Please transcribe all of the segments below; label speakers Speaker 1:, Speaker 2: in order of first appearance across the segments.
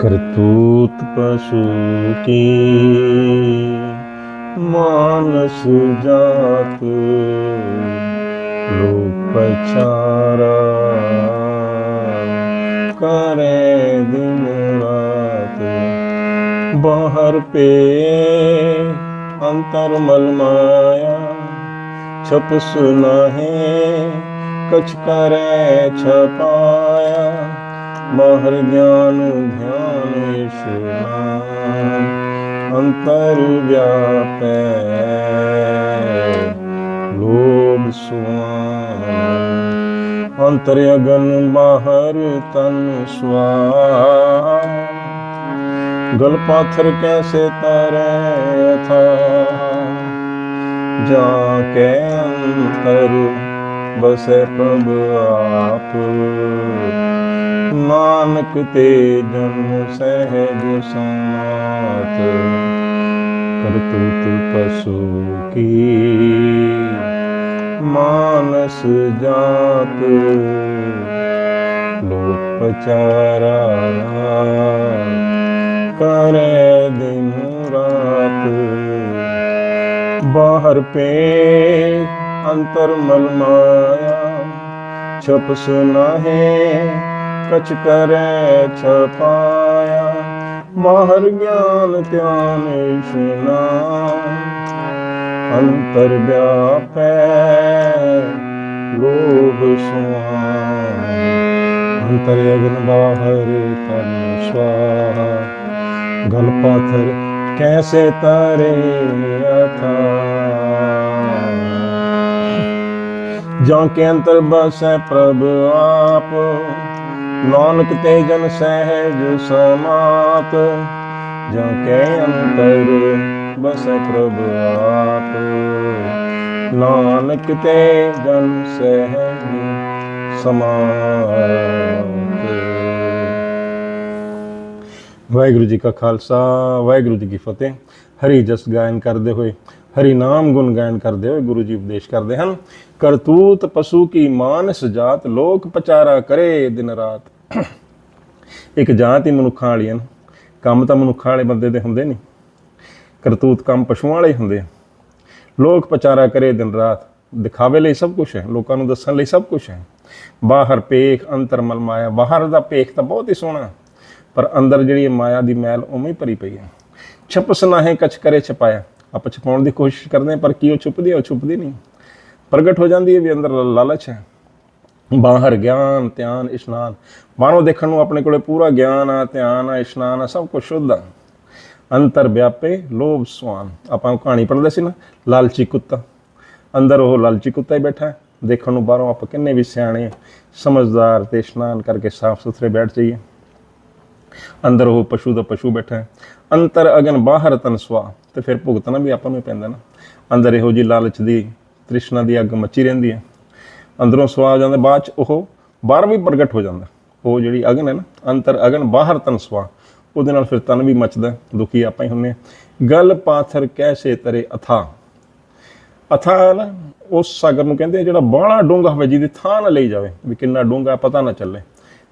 Speaker 1: ਕਰਤੂਤ ਪਸ਼ੂ ਕੀ ਮਾਨਸ ਜਾਤ ਲੋਕ ਪਛਾਰਾ ਕਰੇ ਦਿਨ ਰਾਤ ਬਾਹਰ ਪੇ ਅੰਤਰ ਮਲ ਮਾਇਆ ਛਪ ਸੁਨਾਹੇ, ਕਛ ਕਰੈ ਛਪਾਇਆ। ਬਾਹਰ ਗਿਆਨ ਧਿਆਨ ਇਸ਼ਨਾਨ ਅੰਤਰ ਵਿਆਪੈ। ਲੋਭ ਸੁਆਨ, ਅੰਤਰ ਅਗਨ ਬਾਹਰ ਤਨ ਸਵਾ ਗਲ ਪਾਥਰ ਕੈਸੇ ਤਰੈ ਥਾ ਜਾ ਕੇ ਅੰਤਰ ਬਸੈ ਪ੍ਰਭ ਆਪ। ਨਾਨਕ ਤੇ ਜਨ ਸਹਿਜ ਸਮਾਤ ਕਰਤੂਤ ਪਸ਼ੂ ਕੀ। ਮਾਨਸ ਜਾਤ। ਲੋਕ ਪਚਾਰਾ ਕਰੇ ਦਿਨ ਰਾਤ। ਬਾਹਰ ਪੇ ਅੰਤਰ ਮਲ ਮਾਇਆ, ਛਪ ਸੁਨਾਹੇ, ਕਛ ਕਰੈ, ਛਪਾਇਆ। ਬਾਹਰ ਗਿਆਨ ਧਿਆਨ ਇਸ਼ਨਾਨ ਅੰਤਰ ਵਿਆਪੈ, ਲੋਭ ਸੁਆਨ ਅੰਤਰ ਅਗਨ ਬਾਹਰ ਤਨ ਸਵਾਹਾ, ਗਲ ਪਾਥਰ ਕੈਸੇ ਤਰੇ ਅਥਾ ਜਾਂ ਕੇ ਅੰਤਰ ਬਸੈ ਪ੍ਰਭ ਆਪ। ਨਾਨਕ ਤੇ ਜਨ ਸਹਿਜ ਸਮਾਤ ਜਾਂ ਕੇ ਅੰਤਰ ਬਸੈ ਪ੍ਰਭ ਆਪ। ਨਾਨਕ ਤੇ ਜਨ ਸਹਿਜ ਸਮਾਤ ਵਾਹਿਗੁਰੂ ਜੀ ਕਾ ਖਾਲਸਾ, ਵਾਹਿਗੁਰੂ ਜੀ ਕੀ ਫਤਿਹ। ਹਰੀ ਜਸ ਗਾਇਨ ਕਰਦੇ ਹੋਏ ਹਰੀ ਨਾਮ ਗੁਣ ਗਾਇਨ ਕਰਦੇ ਹੋਏ ਗੁਰੂ ਜੀ ਉਪਦੇਸ਼ ਕਰਦੇ ਹਨ, ਕਰਤੂਤ ਪਸ਼ੂ ਕੀ ਮਾਨਸ ਜਾਤ ਲੋਕ ਪਚਾਰਾ ਕਰੇ ਦਿਨ ਰਾਤ। ਇੱਕ ਜਾਤ ਹੀ ਮਨੁੱਖਾਂ ਵਾਲੀਆਂ ਨੇ, ਕੰਮ ਤਾਂ ਮਨੁੱਖਾਂ ਵਾਲੇ ਬੰਦੇ ਦੇ ਹੁੰਦੇ ਨਹੀਂ। ਕਰਤੂਤ ਕੰਮ ਪਸ਼ੂਆਂ ਵਾਲੇ ਹੀ ਹੁੰਦੇ ਆ। ਲੋਕ ਪਚਾਰਾ ਕਰੇ ਦਿਨ ਰਾਤ, ਦਿਖਾਵੇ ਲਈ ਸਭ ਕੁਝ ਹੈ, ਲੋਕਾਂ ਨੂੰ ਦੱਸਣ ਲਈ ਸਭ ਕੁਝ ਹੈ। ਬਾਹਰ ਪੇਖ, ਅੰਤਰ ਮਲ ਮਾਇਆ, ਬਾਹਰ ਦਾ ਪੇਖ ਤਾਂ ਬਹੁਤ ਹੀ ਸੋਹਣਾ, ਪਰ ਅੰਦਰ ਜਿਹੜੀ ਇਹ ਮਾਇਆ ਦੀ ਮੈਲ ਉਵੇਂ ਹੀ ਭਰੀ ਪਈ ਹੈ। ਛਪਸ ਨਾਹੇ ਕਛ ਕਰੇ ਛਪਾਇਆ। ਆਪਾਂ ਛੁਪਾਉਣ ਦੀ ਕੋਸ਼ਿਸ਼ ਕਰਦੇ ਹਾਂ, ਪਰ ਕੀ ਉਹ ਛੁਪਦੀ ਹੈ, ਉਹ ਛੁਪਦੀ ਨਹੀਂ। ਪ੍ਰਗਟ ਹੋ ਜਾਂਦੀ ਹੈ ਵੀ ਅੰਦਰ ਲਾਲਚ ਹੈ। ਬਾਹਰ ਗਿਆਨ, ਧਿਆਨ, ਇਸ਼ਨਾਨ। ਬਾਹਰੋਂ ਦੇਖਣ ਨੂੰ ਆਪਣੇ ਕੋਲੇ ਪੂਰਾ ਗਿਆਨ ਆ, ਧਿਆਨ ਆ, ਇਸ਼ਨਾਨ ਆ, ਸਭ ਕੁਝ ਸ਼ੁੱਧ ਆ। ਅੰਤਰ ਵਿਆਪੇ ਲੋਭ ਸਵਾਨ। ਆਪਾਂ ਕਹਾਣੀ ਪੜ੍ਹਦੇ ਸੀ ਨਾ, ਲਾਲਚੀ ਕੁੱਤਾ। ਅੰਦਰ ਉਹ ਲਾਲਚੀ ਕੁੱਤਾ ਹੀ ਬੈਠਾ ਦੇਖਣ ਨੂੰ ਬਾਹਰੋਂ ਆਪਾਂ ਕਿੰਨੇ ਵੀ ਸਿਆਣੇ, ਸਮਝਦਾਰ ਤੇ ਇਸ਼ਨਾਨ ਕਰਕੇ ਸਾਫ਼ ਸੁਥਰੇ ਬੈਠ ਜਾਈਏ। ਅੰਦਰ ਉਹ ਪਸ਼ੂ ਦਾ ਪਸ਼ੂ ਬੈਠਾ ਹੈ। ਅੰਤਰ ਅਗਨ ਬਾਹਰ ਤਨ ਸਵਾ, ਤੇ ਫਿਰ ਭੁਗਤਣਾ ਵੀ ਆਪਾਂ ਨੂੰ ਪੈਂਦਾ ਨਾ। ਅੰਦਰ ਇਹੋ ਜੀ ਲਾਲਚ ਦੀ, ਤ੍ਰਿਸ਼ਨਾ ਦੀ ਅੱਗ ਮੱਚੀ ਰਹਿੰਦੀ ਹੈ। ਅੰਦਰੋਂ ਸਵਾ ਆ ਜਾਂਦਾ, ਬਾਅਦ ਚ ਉਹ ਬਾਹਰ ਵੀ ਪ੍ਰਗਟ ਹੋ ਜਾਂਦਾ। ਉਹ ਜਿਹੜੀ ਅਗਨ ਹੈ ਨਾ, ਅੰਤਰ ਅਗਨ ਬਾਹਰ ਤਨ ਸਵਾ, ਉਹਦੇ ਨਾਲ ਫਿਰ ਤਨ ਵੀ ਮੱਚਦਾ ਦੁਖੀ ਆਪਾਂ ਹੀ ਹੁੰਨੇ ਹਾਂ। ਗਲ ਪਾਥਰ ਕੈਸੇ ਤਰੇ ਅਥਾ। ਅਥਾ ਨਾ ਉਸ ਸਾਗਰ ਨੂੰ ਕਹਿੰਦੇ ਜਿਹੜਾ ਬਾਹਲਾ ਡੂੰਘਾ ਹੋਵੇ, ਜਿਹਦੀ ਥਾਂ ਨਾ ਲਈ ਜਾਵੇ, ਵੀ ਕਿੰਨਾ ਡੂੰਘਾ ਪਤਾ ਨਾ ਚੱਲੇ।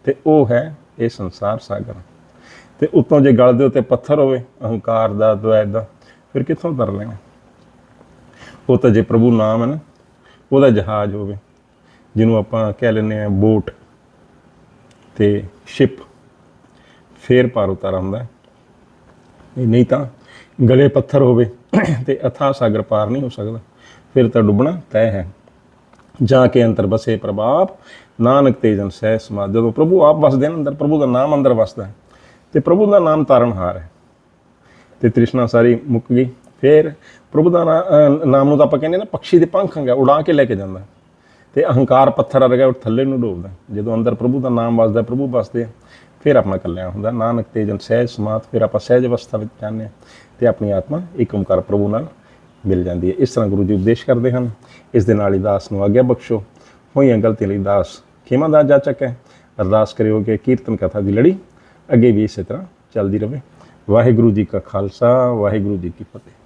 Speaker 1: ਤੇ ਉਹ ਹੈ ਇਹ ਸੰਸਾਰ ਸਾਗਰ। ਤੇ ਉਤੋਂ ਜੇ ਗਲ ਦੇ ਉੱਤੇ ਪੱਥਰ ਹੋਵੇ, ਅਹੰਕਾਰ ਦਾ ਦੁਆਇ ਦਾ, ਫਿਰ ਕਿੱਥੋਂ ਤਰ ਲੈਣਾ? ਉਹ ਤਾਂ ਜੇ ਪ੍ਰਭੂ ਨਾਮ ਹੈ ਨਾ, ਉਹਦਾ ਜਹਾਜ਼ ਹੋਵੇ, ਜਿਹਨੂੰ ਆਪਾਂ ਕਹਿ ਲੈਂਦੇ ਆ ਬੋਟ ਤੇ ਸ਼ਿਪ, ਫੇਰ ਪਾਰ ਉਤਾਰ ਹੁੰਦਾ ਨਹੀਂ ਤਾਂ ਗਲੇ ਪੱਥਰ ਹੋਵੇ ਤੇ ਅਥਾ ਸਾਗਰ ਪਾਰ ਨਹੀਂ ਹੋ ਸਕਦਾ, ਫਿਰ ਤਾਂ ਡੁੱਬਣਾ ਤੈਅ ਹੈ। ਜਾ ਕੇ ਅੰਤਰ ਬਸੇ ਪ੍ਰਭਾਪ ਨਾਨਕ ਤੇ ਜਨ ਸਹਿ ਸਮਾ ਜਦੋਂ ਪ੍ਰਭੂ ਆਪ ਵਸਦੇ ਨੇ ਅੰਦਰ ਪ੍ਰਭੂ ਦਾ ਨਾਮ ਅੰਦਰ ਵਸਦਾ ਹੈ। ਤੇ ਪ੍ਰਭੂ ਦਾ ਨਾਮ ਤਾਰਨਹਾਰ ਹੈ। ਤੇ ਤ੍ਰਿਸ਼ਨਾ ਸਾਰੀ ਮੁੱਕ ਗਈ। ਫਿਰ ਪ੍ਰਭੂ ਦਾ ਨਾ- ਨਾਮ ਨੂੰ ਤਾਂ ਆਪਾਂ ਕਹਿੰਦੇ ਨਾ ਪੰਛੀ ਦੇ ਪੰਖ ਹੈਗਾ, ਉਡਾ ਕੇ ਲੈ ਕੇ ਜਾਂਦਾ ਤੇ ਅਹੰਕਾਰ ਪੱਥਰ ਵਰਗਾ ਉਹ ਥੱਲੇ ਨੂੰ ਡੋਬਦਾ ਜਦੋਂ ਅੰਦਰ ਪ੍ਰਭੂ ਦਾ ਨਾਮ ਵਸਦਾ ਪ੍ਰਭੂ ਵਸਦੇ ਫਿਰ ਆਪਣਾ ਕਲਿਆਣ ਹੁੰਦਾ ਨਾਨਕ ਤੇਜਨ ਸਹਿਜ, ਸਮਾਤ, ਫਿਰ ਆਪਾਂ ਸਹਿਜ ਅਵਸਥਾ ਵਿੱਚ ਜਾਂਦੇ ਹਾਂ ਤੇ ਆਪਣੀ ਆਤਮਾ ਇੱਕ ਓਮਕਾਰ ਪ੍ਰਭੂ ਨਾਲ ਮਿਲ ਜਾਂਦੀ ਹੈ। ਇਸ ਤਰ੍ਹਾਂ ਗੁਰੂ ਜੀ ਉਪਦੇਸ਼ ਕਰਦੇ ਹਨ। ਇਸ ਦੇ ਨਾਲ ਹੀ ਦਾਸ ਨੂੰ ਆਗਿਆ ਬਖਸ਼ੋ। ਹੋਈਆਂ ਗਲਤੀਆਂ ਲਈ ਦਾਸ ਖੇਮਾ ਦਾ ਜਾਚਕ ਹੈ। ਅਰਦਾਸ ਕਰਿਓ ਕਿ ਕੀਰਤਨ ਕਥਾ ਦੀ ਲੜੀ ਅੱਗੇ ਵੀ ਇਸੇ ਤਰ੍ਹਾਂ ਚੱਲਦੀ ਰਹੇ ਵਾਹਿਗੁਰੂ ਜੀ ਕਾ ਖਾਲਸਾ ਵਾਹਿਗੁਰੂ ਜੀ ਕੀ ਫਤਿਹ।